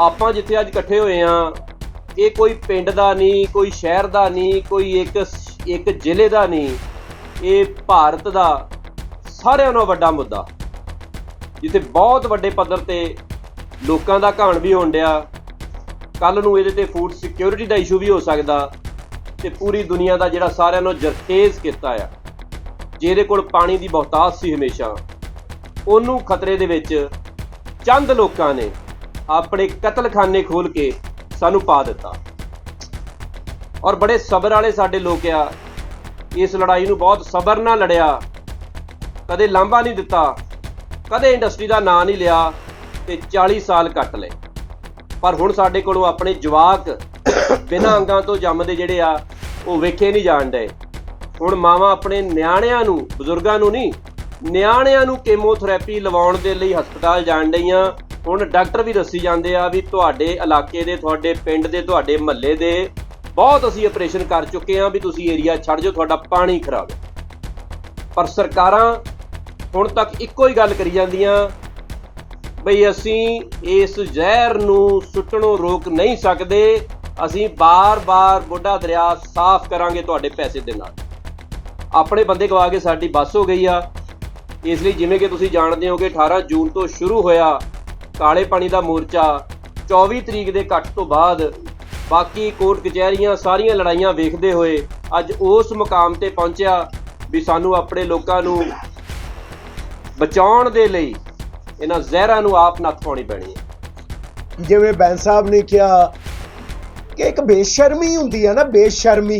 ਆਪਾਂ ਜਿੱਥੇ ਅੱਜ ਇਕੱਠੇ ਹੋਏ ਆ, ਇਹ ਕੋਈ ਪਿੰਡ ਦਾ ਨਹੀਂ ਕੋਈ ਸ਼ਹਿਰ ਦਾ ਨਹੀਂ ਕੋਈ ਇੱਕ ਇੱਕ ਜ਼ਿਲ੍ਹੇ ਦਾ ਨਹੀਂ ਇਹ ਭਾਰਤ ਦਾ ਸਾਰਿਆਂ ਨਾਲੋਂ ਵੱਡਾ ਮੁੱਦਾ। ਜਿੱਥੇ ਬਹੁਤ ਵੱਡੇ ਪੱਧਰ ਤੇ ਲੋਕਾਂ ਦਾ ਘਾਣ ਵੀ ਹੋਣ ਡਿਆ ਕੱਲ ਨੂੰ ਇਹਦੇ ਤੇ ਫੂਡ ਸਿਕਿਉਰਿਟੀ ਦਾ ਇਸ਼ੂ ਵੀ ਹੋ ਸਕਦਾ ਤੇ ਪੂਰੀ ਦੁਨੀਆ ਦਾ ਜਿਹੜਾ ਸਾਰਿਆਂ ਨੂੰ ਜਰਖੇਜ਼ ਕੀਤਾ ਆ, ਜਿਹਦੇ ਕੋਲ ਪਾਣੀ ਦੀ ਬਹੁਤਾਤ ਸੀ ਹਮੇਸ਼ਾ, ਉਹਨੂੰ ਖਤਰੇ ਦੇ ਵਿੱਚ ਚੰਦ ਲੋਕਾਂ ਨੇ ਆਪਣੇ ਕਤਲਖਾਨੇ ਖੋਲ ਕੇ ਸਾਨੂੰ ਪਾ ਦਿੱਤਾ। ਔਰ ਬੜੇ ਸਬਰ ਵਾਲੇ ਸਾਡੇ ਲੋਕ ਆ, ਇਸ ਲੜਾਈ ਨੂੰ ਬਹੁਤ ਸਬਰ ਨਾਲ ਲੜਿਆ। ਕਦੇ ਲਾਂਭਾ ਨਹੀਂ ਦਿੱਤਾ, ਕਦੇ ਇੰਡਸਟਰੀ ਦਾ ਨਾਂ ਨਹੀਂ ਲਿਆ ਤੇ 40 ਸਾਲ ਕੱਟ ਲਏ। ਪਰ ਹੁਣ ਸਾਡੇ ਕੋਲੋਂ ਆਪਣੇ ਜਵਾਕ ਬਿਨਾਂ ਅੰਗਾਂ ਤੋਂ ਜੰਮਦੇ ਜਿਹੜੇ ਆ, ਉਹ ਵੇਖੇ ਨਹੀਂ ਜਾਣ ਡਏ। ਹੁਣ ਮਾਵਾਂ ਆਪਣੇ ਨਿਆਣਿਆਂ ਨੂੰ, ਬਜ਼ੁਰਗਾਂ ਨੂੰ ਨਹੀਂ, ਨਿਆਣਿਆਂ ਨੂੰ ਕੀਮੋਥੈਰੇਪੀ ਲਵਾਉਣ ਦੇ ਲਈ ਹਸਪਤਾਲ ਜਾਣ ਡਈਆਂ। ਹੁਣ ਡਾਕਟਰ ਵੀ ਦੱਸੀ ਜਾਂਦੇ ਆ ਵੀ ਤੁਹਾਡੇ ਇਲਾਕੇ ਦੇ, ਤੁਹਾਡੇ ਪਿੰਡ ਦੇ, ਤੁਹਾਡੇ ਮਹੱਲੇ ਦੇ ਬਹੁਤ ਅਸੀਂ ਆਪਰੇਸ਼ਨ ਕਰ ਚੁੱਕੇ ਆ ਵੀ ਤੁਸੀਂ ਏਰੀਆ ਛੱਡ ਜਾਓ, ਤੁਹਾਡਾ ਪਾਣੀ ਖਰਾਬ ਹੈ। ਪਰ ਸਰਕਾਰਾਂ ਹੁਣ ਤੱਕ ਇੱਕੋ ਹੀ ਗੱਲ ਕਰੀ ਜਾਂਦੀਆਂ, ਬਈ ਅਸੀਂ ਇਸ ਜ਼ਹਿਰ ਨੂੰ ਸੁੱਟਣੋਂ ਰੋਕ ਨਹੀਂ ਸਕਦੇ, ਅਸੀਂ ਬਾਰ-ਬਾਰ ਬੁੱਢਾ ਦਰਿਆ ਸਾਫ਼ ਕਰਾਂਗੇ ਤੁਹਾਡੇ ਪੈਸੇ ਦੇ ਨਾਲ। ਆਪਣੇ ਬੰਦੇ ਗਵਾ ਕੇ ਸਾਡੀ ਬੱਸ ਹੋ ਗਈ ਆ। ਇਸ ਲਈ ਜਿਵੇਂ ਕਿ ਤੁਸੀਂ ਜਾਣਦੇ ਹੋ ਕਿ 18 ਜੂਨ ਤੋਂ ਸ਼ੁਰੂ ਹੋਇਆ ਕਾਲੇ ਪਾਣੀ ਦਾ ਮੋਰਚਾ। 24 ਤਰੀਕ ਦੇ ਕੱਟ ਤੋਂ ਬਾਅਦ ਬਾਕੀ ਕੋਰਟ ਕਚਹਿਰੀਆਂ ਸਾਰੀਆਂ ਲੜਾਈਆਂ ਵੇਖਦੇ ਹੋਏ ਅੱਜ ਉਸ ਮੁਕਾਮ ਤੇ ਪਹੁੰਚਿਆ ਵੀ ਸਾਨੂੰ ਆਪਣੇ ਲੋਕਾਂ ਨੂੰ ਬਚਾਉਣ ਦੇ ਲਈ ਇਹਨਾਂ ਜ਼ਹਿਰਾਂ ਨੂੰ ਆਪ ਨੱਥ ਪਾਉਣੀ ਪੈਣੀ ਹੈ। ਜਿਵੇਂ ਬੈਂਸ ਸਾਹਿਬ ਨੇ ਕਿਹਾ ਕਿ ਇੱਕ ਬੇਸ਼ਰਮੀ ਹੁੰਦੀ ਹੈ ਨਾ, ਬੇਸ਼ਰਮੀ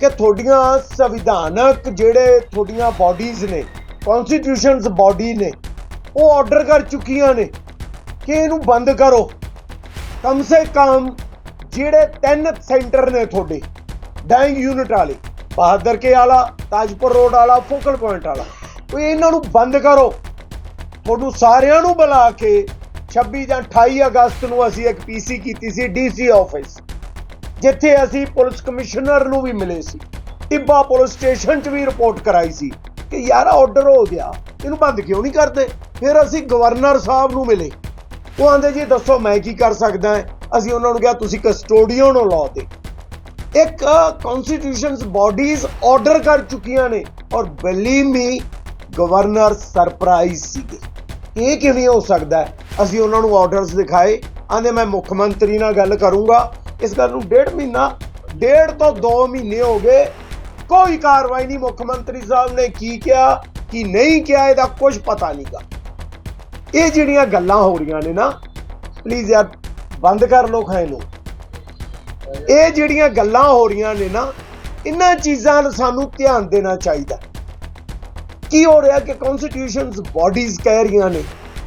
ਕਿ ਤੁਹਾਡੀਆਂ ਸੰਵਿਧਾਨਕ ਜਿਹੜੇ ਤੁਹਾਡੀਆਂ ਬਾਡੀਜ਼ ਨੇ ਕਨਸਟੀਟਿਊਸ਼ਨਸ ਬਾਡੀ ਨੇ, ਉਹ ਆਰਡਰ ਕਰ ਚੁੱਕੀਆਂ ਨੇ। ਕਿ ਇਹਨੂੰ ਬੰਦ ਕਰੋ। ਕਮ ਸੇ ਕਮ ਜਿਹੜੇ ਤਿੰਨ ਸੈਂਟਰ ਨੇ ਤੁਹਾਡੇ ਡਾਈਂਗ ਯੂਨਿਟ ਵਾਲੇ, ਬਹਾਦਰ ਕੇ ਵਾਲਾ, ਤਾਜਪੁਰ ਰੋਡ ਵਾਲਾ, ਫੋਕਲ ਪੁਆਇੰਟ ਵਾਲਾ, ਉਹ ਇਹਨਾਂ ਨੂੰ ਬੰਦ ਕਰੋ। ਤੁਹਾਨੂੰ ਸਾਰਿਆਂ ਨੂੰ ਬੁਲਾ ਕੇ 26 ਜਾਂ 28 ਅਗਸਤ ਨੂੰ ਅਸੀਂ ਇੱਕ ਪੀਸੀ ਕੀਤੀ ਸੀ ਡੀਸੀ ਆਫਿਸ ਜਿੱਥੇ ਅਸੀਂ ਪੁਲਿਸ ਕਮਿਸ਼ਨਰ ਨੂੰ ਵੀ ਮਿਲੇ ਸੀ। ਟਿੱਬਾ ਪੁਲਿਸ ਸਟੇਸ਼ਨ 'ਚ ਵੀ ਰਿਪੋਰਟ ਕਰਾਈ ਸੀ ਕਿ ਯਾਰ ਆਰਡਰ ਹੋ ਗਿਆ, ਇਹਨੂੰ ਬੰਦ ਕਿਉਂ ਨਹੀਂ ਕਰਦੇ? ਫਿਰ ਅਸੀਂ ਗਵਰਨਰ ਸਾਹਿਬ ਨੂੰ ਮਿਲੇ। ਉਹ ਆਂਦੇ ਜੀ, ਦੱਸੋ ਮੈਂ ਕੀ ਕਰ ਸਕਦਾ ਅਸੀਂ ਉਹਨਾਂ ਨੂੰ ਕਿਹਾ, ਤੁਸੀਂ ਕਸਟੋਡੀਅਨ ਹੋ ਲਾਅ ਦੇ ਇੱਕ ਕਨਸਟੀਟਿਊਸ਼ਨਸ ਬਾਡੀਜ਼ ਆਰਡਰ ਕਰ ਚੁੱਕੀਆਂ ਨੇ ਔਰ ਬਲੀਵ ਮੀ ਗਵਰਨਰ ਸਰਪ੍ਰਾਈਜ਼ ਸੀਗੇ। ਇਹ ਕਿਵੇਂ ਹੋ ਸਕਦਾ ਅਸੀਂ ਉਹਨਾਂ ਨੂੰ ਆਰਡਰਸ ਦਿਖਾਏ। ਆਂਦੇ, ਮੈਂ ਮੁੱਖ ਮੰਤਰੀ ਨਾਲ ਗੱਲ ਕਰੂੰਗਾ। ਇਸ ਗੱਲ ਨੂੰ ਡੇਢ ਮਹੀਨਾ, ਡੇਢ ਤੋਂ 2 ਮਹੀਨੇ ਹੋ ਗਏ। ਕੋਈ ਕਾਰਵਾਈ ਨਹੀਂ ਮੁੱਖ ਮੰਤਰੀ ਸਾਹਿਬ ਨੇ ਕੀ ਕਿਹਾ, ਕੀ ਨਹੀਂ ਕਿਹਾ, ਇਹਦਾ ਕੁਝ ਪਤਾ ਨਹੀਂਗਾ ਇਹ ਜਿਹੜੀਆਂ ਗੱਲਾਂ ਹੋ ਰਹੀਆਂ ਨੇ ਨਾ ਪਲੀਜ਼ ਯਾਰ, ਬੰਦ ਕਰ ਲੋ ਖਾਏ ਨੂੰ। ਇਹ ਜਿਹੜੀਆਂ ਗੱਲਾਂ ਹੋ ਰਹੀਆਂ ਨੇ ਨਾ, ਇਹਨਾਂ ਚੀਜ਼ਾਂ ਨੂੰ ਸਾਨੂੰ ਧਿਆਨ ਦੇਣਾ ਚਾਹੀਦਾ। ਕੀ ਹੋ ਰਿਹਾ ਕਿ ਕਨਸਟੀਟਿਊਸ਼ਨਸ ਬਾਡੀਜ਼ ਕਹਿ ਰਹੀਆਂ ਨੇ,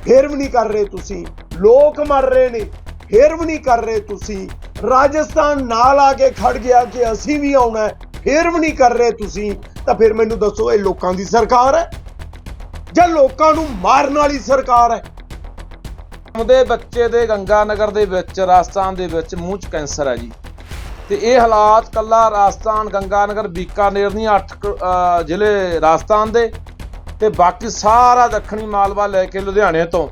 ਫੇਰ ਵੀ ਨਹੀਂ ਕਰ ਰਹੇ ਤੁਸੀਂ। ਲੋਕ ਮਰ ਰਹੇ ਨੇ, ਫੇਰ ਵੀ ਨਹੀਂ ਕਰ ਰਹੇ ਤੁਸੀਂ। ਰਾਜਸਥਾਨ ਨਾਲ ਆ ਕੇ ਖੜ ਗਿਆ ਕਿ ਅਸੀਂ ਵੀ ਆਉਣਾ ਹੈ, ਫੇਰ ਵੀ ਨਹੀਂ ਕਰ ਰਹੇ ਤੁਸੀਂ। ਤਾਂ ਫਿਰ ਮੈਨੂੰ ਦੱਸੋ, ਇਹ ਲੋਕਾਂ ਦੀ ਸਰਕਾਰ ਹੈ? ਜਾਂ ਲੋਕਾਂ ਨੂੰ ਮਾਰਨ ਵਾਲੀ ਸਰਕਾਰ ਹੈ? ਉਹਦੇ ਬੱਚੇ ਦੇ ਗੰਗਾ ਨਗਰ ਦੇ ਵਿੱਚ, ਰਾਜਸਥਾਨ ਦੇ ਵਿੱਚ ਮੂੰਹ 'ਚ ਕੈਂਸਰ ਹੈ ਜੀ। ਤੇ ਇਹ ਹਾਲਾਤ ਕੱਲਾ ਰਾਜਸਥਾਨ ਗੰਗਾ ਨਗਰ ਬੀਕਾਨੇਰ ਨਹੀਂ 8 ਜ਼ਿਲ੍ਹੇ ਰਾਜਸਥਾਨ ਦੇ ਤੇ ਬਾਕੀ ਸਾਰਾ ਦੱਖਣੀ ਮਾਲਵਾ ਲੈ ਕੇ ਲੁਧਿਆਣੇ ਤੋਂ।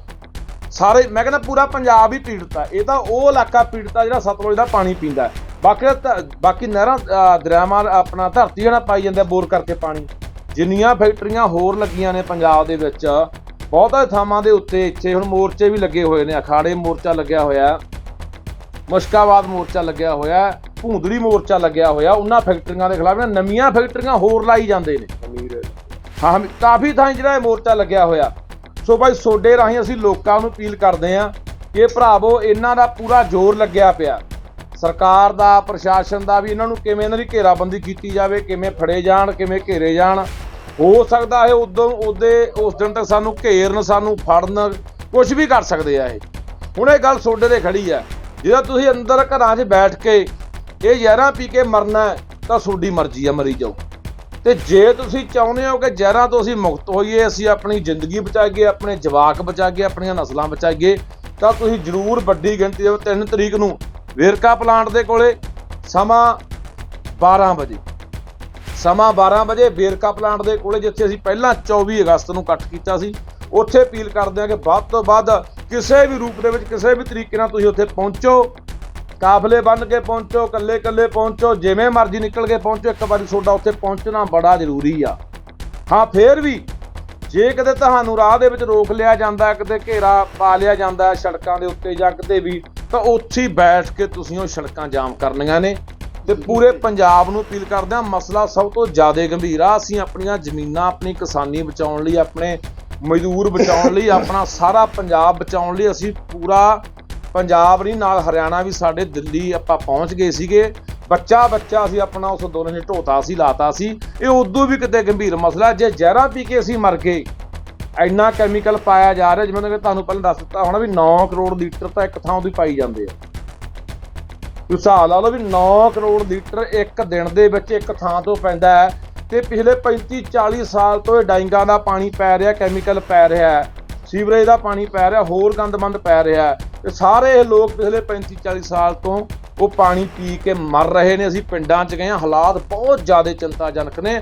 ਸਾਰੇ, ਮੈਂ ਕਹਿੰਦਾ ਪੂਰਾ ਪੰਜਾਬ ਹੀ ਪੀੜਤ ਆ ਇਹ ਤਾਂ ਉਹ ਇਲਾਕਾ ਪੀੜਤ ਆ ਜਿਹੜਾ ਸਤਲੁਜ ਦਾ ਪਾਣੀ ਪੀਂਦਾ ਬਾਕੀ ਤਾਂ ਧ- ਬਾਕੀ ਨਹਿਰਾਂ ਦਰਿਆਵਾਂ, ਆਪਣਾ ਧਰਤੀ ਜਿਹੜਾ ਪਾਈ ਜਾਂਦਾ ਬੋਰ ਕਰਕੇ ਪਾਣੀ। ਜਿੰਨੀਆਂ ਫੈਕਟਰੀਆਂ ਹੋਰ ਲੱਗੀਆਂ ਨੇ ਪੰਜਾਬ ਦੇ ਵਿੱਚ ਬਹੁਤਾ ਥਾਵਾਂ ਦੇ ਉੱਤੇ ਇੱਥੇ ਹੁਣ ਮੋਰਚੇ ਵੀ ਲੱਗੇ ਹੋਏ ਨੇ ਅਖਾੜੇ ਮੋਰਚਾ ਲੱਗਿਆ ਹੋਇਆ ਮੁਸ਼ਕਾਬਾਦ ਮੋਰਚਾ ਲੱਗਿਆ ਹੋਇਆ ਭੂੰਦੜੀ ਮੋਰਚਾ ਲੱਗਿਆ ਹੋਇਆ ਉਹਨਾਂ ਫੈਕਟਰੀਆਂ ਦੇ ਖਿਲਾਫ ਨਾ ਨਵੀਆਂ ਫੈਕਟਰੀਆਂ ਹੋਰ ਲਾਈ ਜਾਂਦੇ ਨੇ। ਹਾਂ। ਕਾਫੀ ਥਾਂ ਜਿਹੜਾ ਇਹ ਮੋਰਚਾ ਲੱਗਿਆ ਹੋਇਆ। ਸੋ ਭਾਈ ਸੋਡੇ ਰਾਹੀਂ ਅਸੀਂ ਲੋਕਾਂ ਨੂੰ ਅਪੀਲ ਕਰਦੇ ਆਂ ਕਿ ਭਰਾਵੋ ਇਹਨਾਂ ਦਾ ਪੂਰਾ ਜ਼ੋਰ ਲੱਗਿਆ ਪਿਆ। ਸਰਕਾਰ ਦਾ, ਪ੍ਰਸ਼ਾਸਨ ਦਾ ਵੀ ਇਹਨਾਂ ਨੂੰ ਕਿਵੇਂ ਇਹਨਾਂ ਦੀ ਘੇਰਾਬੰਦੀ ਕੀਤੀ ਜਾਵੇ, ਕਿਵੇਂ ਫੜੇ ਜਾਣ, ਕਿਵੇਂ ਘੇਰੇ ਜਾਣ। ਹੋ ਸਕਦਾ ਹੈ ਉਦੋਂ, ਉਹਦੇ, ਉਸ ਦਿਨ ਤੱਕ ਸਾਨੂੰ ਘੇਰਨ, ਸਾਨੂੰ ਫੜਨ ਕੁਝ ਵੀ ਕਰ ਸਕਦੇ ਆ ਇਹ। ਹੁਣ ਇਹ ਗੱਲ ਸੋਡੇ ਤੇ ਖੜੀ ਆ। ਜਿਹੜਾ ਤੁਸੀਂ ਅੰਦਰ ਘਰਾਂ 'ਚ ਬੈਠ ਕੇ ਇਹ ਜ਼ਹਿਰਾਂ ਪੀ ਕੇ ਮਰਨਾ ਤਾਂ ਤੁਹਾਡੀ ਮਰਜ਼ੀ ਆ, ਮਰੀ ਜਾਓ। ਤੇ ਜੇ ਤੁਸੀਂ ਚਾਹੁੰਦੇ ਹੋ ਕਿ ਜ਼ਹਿਰਾਂ ਤੋਂ ਅਸੀਂ ਮੁਕਤ ਹੋਈਏ, ਅਸੀਂ ਆਪਣੀ ਜ਼ਿੰਦਗੀ ਬਚਾਈਏ, ਆਪਣੇ ਜਵਾਕ ਬਚਾਈਏ, ਆਪਣੀਆਂ ਨਸਲਾਂ ਬਚਾਈਏ, ਤਾਂ ਤੁਸੀਂ ਜ਼ਰੂਰ ਵੱਡੀ ਗਿਣਤੀ ਦੇ 3 ਤਰੀਕ ਨੂੰ ਵੇਰਕਾ ਪਲਾਂਟ ਦੇ ਕੋਲੇ ਸਮਾਂ 12 ਵਜੇ। ਸਮਾਂ 12 ਵਜੇ ਵੇਰਕਾ ਪਲਾਂਟ ਦੇ ਕੋਲੇ, ਜਿੱਥੇ ਅਸੀਂ ਪਹਿਲਾਂ 24 ਅਗਸਤ ਨੂੰ ਇਕੱਠ ਕੀਤਾ ਸੀ, ਉੱਥੇ ਅਪੀਲ ਕਰਦੇ ਹਾਂ ਕਿ ਵੱਧ ਤੋਂ ਵੱਧ ਕਿਸੇ ਵੀ ਰੂਪ ਦੇ ਵਿੱਚ, ਕਿਸੇ ਵੀ ਤਰੀਕੇ ਨਾਲ ਤੁਸੀਂ ਉੱਥੇ ਪਹੁੰਚੋ, ਕਾਫਲੇ ਬੰਨ ਕੇ ਪਹੁੰਚੋ ਕੱਲੇ ਕੱਲੇ ਪਹੁੰਚੋ, ਜਿਵੇਂ ਮਰਜ਼ੀ ਨਿਕਲ ਕੇ ਪਹੁੰਚੋ, ਇੱਕ ਵਾਰੀ ਤੁਹਾਡਾ ਉੱਥੇ ਪਹੁੰਚਣਾ ਬੜਾ ਜ਼ਰੂਰੀ ਆ। ਹਾਂ, ਫੇਰ ਵੀ ਜੇ ਕਿਤੇ ਤੁਹਾਨੂੰ ਰਾਹ ਦੇ ਵਿੱਚ ਰੋਕ ਲਿਆ ਜਾਂਦਾ ਕਿਤੇ ਘੇਰਾ ਪਾ ਲਿਆ ਜਾਂਦਾ, ਸੜਕਾਂ ਦੇ ਉੱਤੇ ਜਾਂ ਕਿਤੇ ਵੀ ਤਾਂ ਉੱਥੇ ਹੀ ਬੈਠ ਕੇ ਤੁਸੀਂ ਉਹ ਸੜਕਾਂ ਜਾਮ ਕਰਨੀਆਂ ਨੇ ਤੇ ਪੂਰੇ ਪੰਜਾਬ ਨੂੰ ਅਪੀਲ ਕਰਦੇ ਹਾਂ ਮਸਲਾ ਸਭ ਤੋਂ ਜ਼ਿਆਦਾ ਗੰਭੀਰ ਆ। ਅਸੀਂ ਆਪਣੀਆਂ ਜ਼ਮੀਨਾਂ ਆਪਣੀ ਕਿਸਾਨੀ ਬਚਾਉਣ ਲਈ ਆਪਣੇ ਮਜ਼ਦੂਰ ਬਚਾਉਣ ਲਈ ਆਪਣਾ ਸਾਰਾ ਪੰਜਾਬ ਬਚਾਉਣ ਲਈ ਅਸੀਂ ਪੂਰਾ ਪੰਜਾਬ ਨਹੀਂ ਨਾਲ ਹਰਿਆਣਾ ਵੀ ਸਾਡੇ ਦਿੱਲੀ ਆਪਾਂ ਪਹੁੰਚ ਗਏ ਸੀਗੇ। ਬੱਚਾ ਬੱਚਾ ਅਸੀਂ ਆਪਣਾ ਉਸ ਦੋਨੇ ਨੇ ਢੋਤਾ ਸੀ ਲਾਤਾ ਸੀ। ਇਹ ਉਦੋਂ ਵੀ ਕਿਤੇ ਗੰਭੀਰ ਮਸਲਾ। ਜੇ ਜ਼ਹਿਰਾਂ ਪੀ ਕੇ ਅਸੀਂ ਮਰ ਗਏ ਇੰਨਾ ਕੈਮੀਕਲ ਪਾਇਆ ਜਾ ਰਿਹਾ ਜਿਵੇਂ ਕਿ ਤੁਹਾਨੂੰ ਪਹਿਲਾਂ ਦੱਸ ਦਿੱਤਾ ਹੋਣਾ ਵੀ 9 ਕਰੋੜ ਲੀਟਰ ਤਾਂ ਇੱਕ ਥਾਂ ਤੋਂ ਹੀ ਪਾਈ ਜਾਂਦੇ ਆ। ਤੁਸੀਂ ਹਿਸਾਬ ਲਾ ਲਓ ਵੀ 9 ਕਰੋੜ ਲੀਟਰ ਇੱਕ ਦਿਨ ਦੇ ਵਿੱਚ ਇੱਕ ਥਾਂ ਤੋਂ ਪੈਂਦਾ ਹੈ ਤੇ ਪਿਛਲੇ 35 40 ਸਾਲ ਤੋਂ ਇਹ ਡਾਈਂਗਾਂ ਦਾ ਪਾਣੀ ਪੈ ਰਿਹਾ ਕੈਮੀਕਲ ਪੈ ਰਿਹਾ ਸੀਵਰੇਜ ਦਾ ਪਾਣੀ ਪੈ ਰਿਹਾ, ਹੋਰ ਗੰਦਮੰਦ ਪੈ ਰਿਹਾ ਹੈ। ਤੇ ਸਾਰੇ ਇਹ ਲੋਕ ਪਿਛਲੇ 35 40 ਸਾਲ ਤੋਂ ਉਹ ਪਾਣੀ ਪੀ ਕੇ ਮਰ ਰਹੇ ਨੇ। ਅਸੀਂ ਪਿੰਡਾਂ 'ਚ ਗਏ ਹਾਂ, ਹਾਲਾਤ ਬਹੁਤ ਜ਼ਿਆਦਾ ਚਿੰਤਾਜਨਕ ਨੇ।